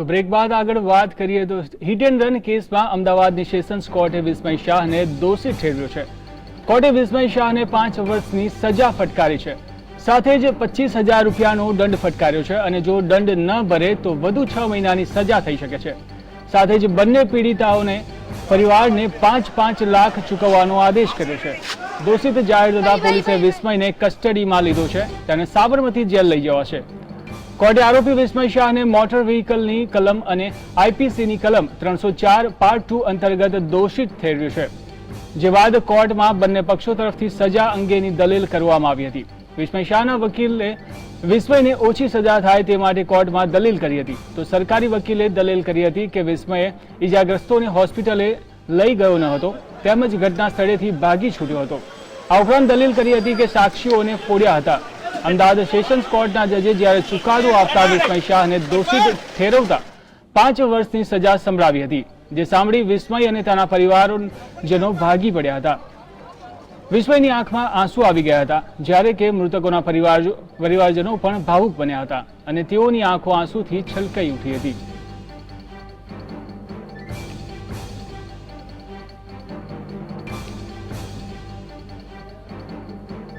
તો બ્રેક બાદ આગળ વાત કરીએ તો હિટ એન્ડ રન કેસમાં અમદાવાદની સેશન્સ કોર્ટે વિસ્મય શાહને દોષિત ઠેરવ્યો છે. કોર્ટે વિસ્મય શાહને પાંચ વર્ષની સજા ફટકારી છે. સાથે જ પચીસ હજાર રૂપિયાનો દંડ ફટકાર્યો છે અને જો દંડ ન ભરે તો વધુ છ મહિનાની સજા થઈ શકે છે. સાથે જ બંને પીડિતાઓને પરિવારને પાંચ પાંચ લાખ ચૂકવવાનો આદેશ કર્યો છે. દોષિત જાહેર થતા પોલીસે વિસ્મયને કસ્ટડીમાં લીધો છે. તેને સાબરમતી જેલ લઈ જવાશે. કોર્ટે આરોપી વિસ્મય શાહને મોટર વ્હીકલની કલમ અને આઈપીસીની કલમ ત્રણસો ચાર પાર્ટ ટુ અંતર્ગત દોષિત ઠેરવ્યું છે, જે બાદ કોર્ટમાં બંને પક્ષો તરફથી સજા અંગેની દલીલ કરવામાં આવી હતી. વિસ્મય શાહના વકીલે વિસ્મયને ઓછી સજા થાય તે માટે કોર્ટમાં દલીલ કરી હતી. તો સરકારી વકીલે દલીલ કરી હતી કે વિસ્મયે ઇજાગ્રસ્તોને હોસ્પિટલે લઈ ગયો ન હતો, તેમજ ઘટના સ્થળેથી ભાગી છૂટ્યો હતો. આ ઉપરાંત દલીલ કરી હતી કે સાક્ષીઓને ફોડ્યા હતા. અમદાવાદ સેશન્સ કોર્ટના જજે જ્યારે ચુકાદો આપતા વિસ્મય શાહને દોષિત ઠેરવતા પાંચ વર્ષની સજા સંભળાવી હતી, જે સાંભળી વિસ્મય અને તેના પરિવારજનો ભાગી પડ્યા હતા. વિસ્મયની આંખમાં આંસુ આવી ગયા હતા, જ્યારે કે મૃતકોના પરિવાર પરિવારજનો પણ ભાવુક બન્યા હતા અને તેઓની આંખો આંસુથી છલકાઈ ઉઠી હતી.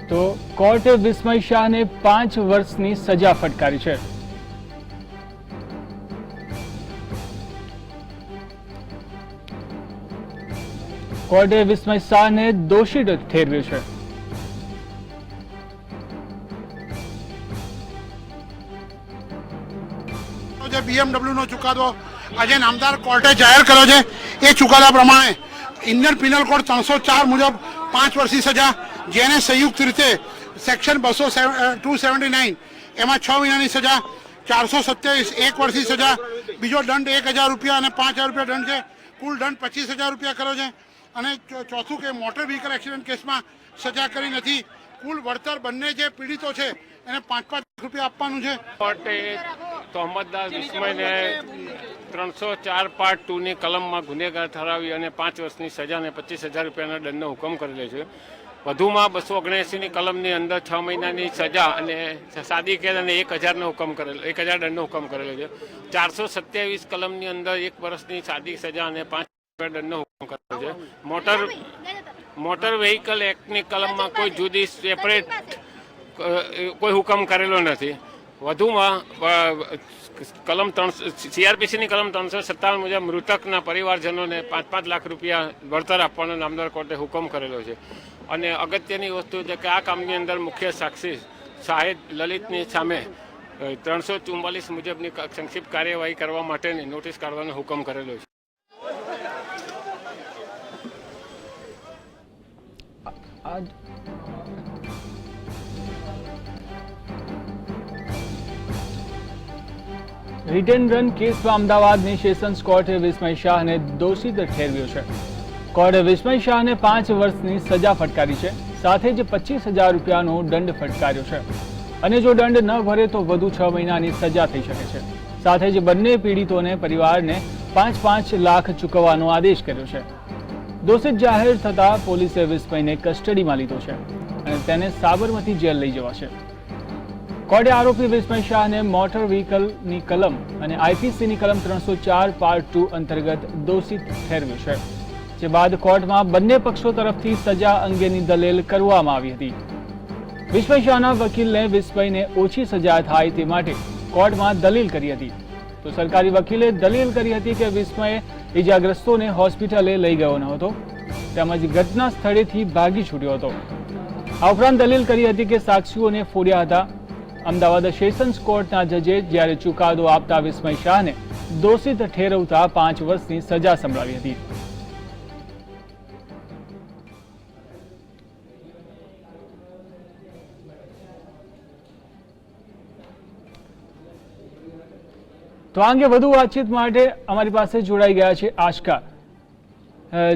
તો કોર્ટે વિસ્મય શાહને પાંચ વર્ષની સજા ફટકારી છે. કોર્ટે વિસ્મય શાહને દોષિત ઠેરવ્યો છે. જે BMW નો ચુકાદો આજે નામદાર કોર્ટે જાહેર કર્યો છે, એ ચુકાદા પ્રમાણે ઇન્ડિયન પિનલ કોડ ત્રણસો ચાર મુજબ પાંચ વર્ષની સજા, જેને સંયુક્ત રીતે સેક્શન બસો ટુ સેવન્ટી નાઇન એમાં છ મહિનાની સજા, ચારસો સત્યાવીસ, એક વર્ષની સજા, બીજો દંડ એક હજાર રૂપિયા અને પાંચ હજાર રૂપિયા દંડ છે. કુલ દંડ પચીસ હજાર રૂપિયા કર્યો છે. અને ચોથું કે મોટર વ્હીકલ એક્સિડન્ટ કેસમાં સજા કરી નથી. કુલ વળતર બંને જે પીડિતો છે, એને પાંચ પાંચ લાખ રૂપિયા આપવાનું છે. કોર્ટે તોહમતદાર વિસ્મયને ત્રણસો ચાર પાર્ટ ટુની કલમમાં ગુનેગાર ઠરાવી અને પાંચ વર્ષની સજા અને પચીસ હજાર રૂપિયાના દંડનો હુકમ કરેલો છે. વધુમાં બસો ઓગણએંસીની કલમની અંદર છ મહિનાની સજા અને સાદી કેદ અને એક હજારનો હુકમ કરેલો, એક હજાર દંડનો હુકમ કરેલો છે. ચારસો સત્યાવીસ કલમની અંદર એક વર્ષની સાદી સજા અને પાંચ દંડનો હુકમ કરેલો છે. મોટર મોટર વ્હીકલ એક્ટની કલમમાં કોઈ જુદી સેપરેટ કોઈ હુકમ કરેલો નથી. વધુમાં કલમ ત્રણસો સીઆરપીસીની કલમ ત્રણસો સત્તાવન મુજબ મૃતકના પરિવારજનોને પાંચ પાંચ લાખ રૂપિયા વળતર આપવાનો નામદાર કોર્ટે હુકમ કરેલો છે. અને અગત્યની વસ્તુ છે કે આ કામની અંદર મુખ્ય સાક્ષી શાહિદ લલિતની સામે ત્રણસો ચુમ્માલીસ મુજબની સંક્ષિપ્ત કાર્યવાહી કરવા માટેની નોટિસ કાઢવાનો હુકમ કરેલો છે. રિટર્ન રન કેસમાં અમદાવાદની સેશન્સ કોર્ટે વિસ્મય શાહને દોષિત ઠેરવ્યો છે. કોર્ટે વિસ્મય શાહને પાંચ વર્ષની સજા ફટકારી છે. સાથે જ પચીસ હજાર રૂપિયાનો દંડ ફટકાર્યો છે. અને જો દંડ ન ભરે તો વધુ છ મહિનાની સજા થઈ શકે છે. સાથે જ બંને પીડિતોને પરિવારને પાંચ પાંચ લાખ ચૂકવવાનો આદેશ કર્યો છે. દોષિત જાહેર થતા પોલીસે વિસ્મયને કસ્ટડીમાં લીધો છે અને તેને સાબરમતી જેલ લઈ જવાશે. કોર્ટે આરોપી વિસ્મય શાહને મોટર વ્હીકલની કલમ અને આઈપીસીની કલમ ત્રણસો ચાર પાર્ટ ટુ અંતર્ગત દોષિત ઠેરવ્યો છે. જે બાદ કોર્ટમાં બંને પક્ષો તરફથી સજા અંગેની દલીલ કરવામાં આવી હતી. વિસ્મય શાહના વકીલને વિસ્મયને ઓછી સજા થાય તે માટે કોર્ટમાં દલીલ કરી હતી. તો સરકારી વકીલે દલીલ કરી હતી કે વિસ્મયે ઈજાગ્રસ્તોને હોસ્પિટલે લઈ ગયો ન હતો, તેમજ ઘટના સ્થળેથી ભાગી છૂટ્યો હતો. આ ઉપરાંત દલીલ કરી હતી કે સાક્ષીઓને ફોડ્યા હતા. અમદાવાદ સેશન્સ કોર્ટના જજે જ્યારે ચુકાદો આપતા વિસ્મય શાહને દોષિત ઠેરવતા પાંચ વર્ષની સજા સંભળાવી હતી. તો આ અંગે વધુ વાતચીત માટે અમારી પાસે જોડાઈ ગયા છે આશકા.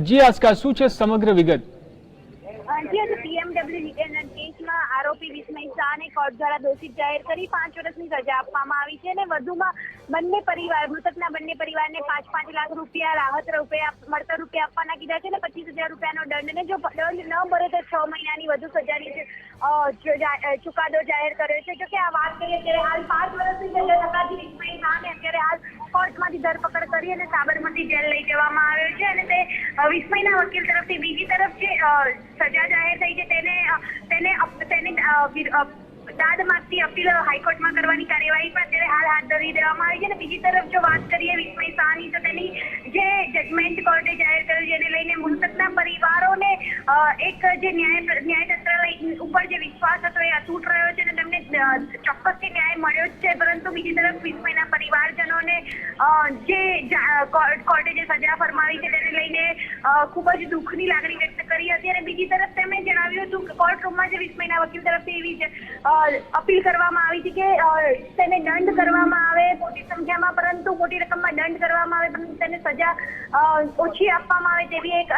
જી આશકા, શું છે સમગ્ર વિગત? જી પીએમડબ્લ્યુ કેસમાં આરોપી વિસ્મય શાહને કોર્ટ દ્વારા દોષિત જાહેર કરી પાંચ વર્ષની સજા આપવામાં આવી છે અને વધુમાં બંને પરિવાર, મૃતકના બંને પરિવારને પાંચ પાંચ લાખ રૂપિયા રાહત રૂપિયા મળતર રૂપિયા આપવાના કીધા છે અને પચીસ હજાર રૂપિયાનો દંડ ને જો દંડ ન ભરે તો છ મહિનાની વધુ સજાની ચુકાદો જાહેર કર્યો છે. જો કે આ વાત કરીએ ત્યારે હાલ પાંચ વર્ષની સજા થકાથી વિસ્મય શાહને અત્યારે હાલ કોર્ટમાંથી ધરપકડ કરી અને સાબરમતી જેલ લઈ જવામાં આવ્યો છે અને તે વિસ્મયના વકીલ તરફથી બીજી તરફ જે સજા જાહેર થઈ છે તેને તેને તેને દાદ માંગતી અપીલ હાઈકોર્ટમાં કરવાની કાર્યવાહી પણ અત્યારે હાલ હાથ ધરી દેવામાં આવી છે. અને બીજી તરફ જો વાત કરીએ વિસ્મય શાહની તો તેની જે જજમેન્ટ કોર્ટે જાહેર કર્યું જેને લઈને મૃતકના પરિવારોને એક જે ન્યાય, ન્યાયતંત્ર ઉપર જે વિશ્વાસ હતો એ અતૂટ રહ્યો છે. અને તેમને અ, ચોક્કસથી ન્યાય મળ્યો જ છે પરંતુ બીજી તરફ વિસ્મયના પરિવારજનોને જે કોર્ટ- જે સજા ફરમાવી છે તેને લઈને ખૂબ જ દુઃખની લાગણી વ્યક્ત કરી. હતી અને બીજી તરફ તેમણે જણાવ્યું હતું કે કોર્ટ રૂમમાં જે વિસ્મયના વકીલ તરફથી એવી જ, અપીલ કરવામાં આવી હતી કે તેને દંડ કરવામાં આવે મોટી સંખ્યામાં પરંતુ મોટી રકમમાં દંડ કરવામાં આવે પરંતુ તેને સજા ઓછી આપવામાં આવે તેવી એક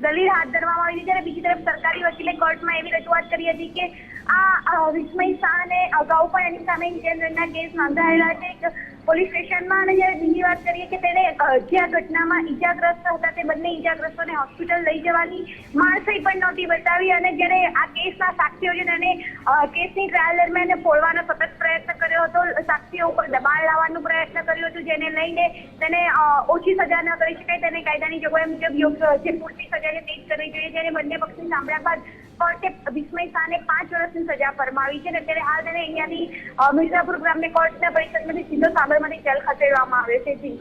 દલીલ હાથ ધરવામાં આવી હતી જ્યારે બીજી તરફ સરકારી વકીલે કોર્ટમાં એવી રજૂઆત કરી હતી કે આ વિસ્મય શાહને અગાઉ પણ એની સામે ઇન્ટેન્ડરના કેસ નોંધાયેલા છે. પોલીસ સ્ટેશનમાં અને જ્યારે બીજી વાત કરીએ કે તેને જે ઘટનામાં ઈજાગ્રસ્ત હતા તે બંને ઈજાગ્રસ્તોને હોસ્પિટલ લઈ જવાની માણસાઈ પણ નહોતી બતાવી અને જ્યારે આ કેસના સાક્ષીઓ છે તેને કેસની ટ્રાયલ દરમિયાન ફોડવાનો સતત પ્રયત્ન કર્યો હતો, સાક્ષીઓ ઉપર દબાણ લાવવાનો પ્રયત્ન કર્યો હતો, જેને લઈને તેને ઓછી સજા ન કરી શકાય. તેને કાયદાની જોગવાઈ મુજબ યોગ્ય જે પૂરતી સજા છે તે જ કરવી જોઈએ. જ્યારે બંને પક્ષની સાંભળ્યા બાદ કોર્ટે વિસ્મય શાહને પાંચ વર્ષની સજા ફરમાવી છે અને અત્યારે હાલ તેને અહીંયાથી મિર્ઝાપુર ગ્રામ્ય કોર્ટના પરિષદમાંથી સીધો સાબરમતી જેલ ખસેડવામાં આવે છે. જી.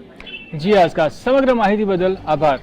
જી આસ્કા સમગ્ર માહિતી બદલ આભાર.